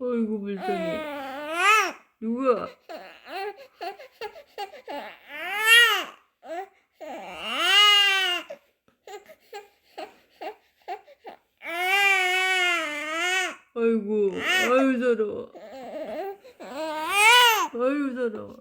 아이고 불쌍해. 누구야? 아이고 아유 서러워. 아유 서러워.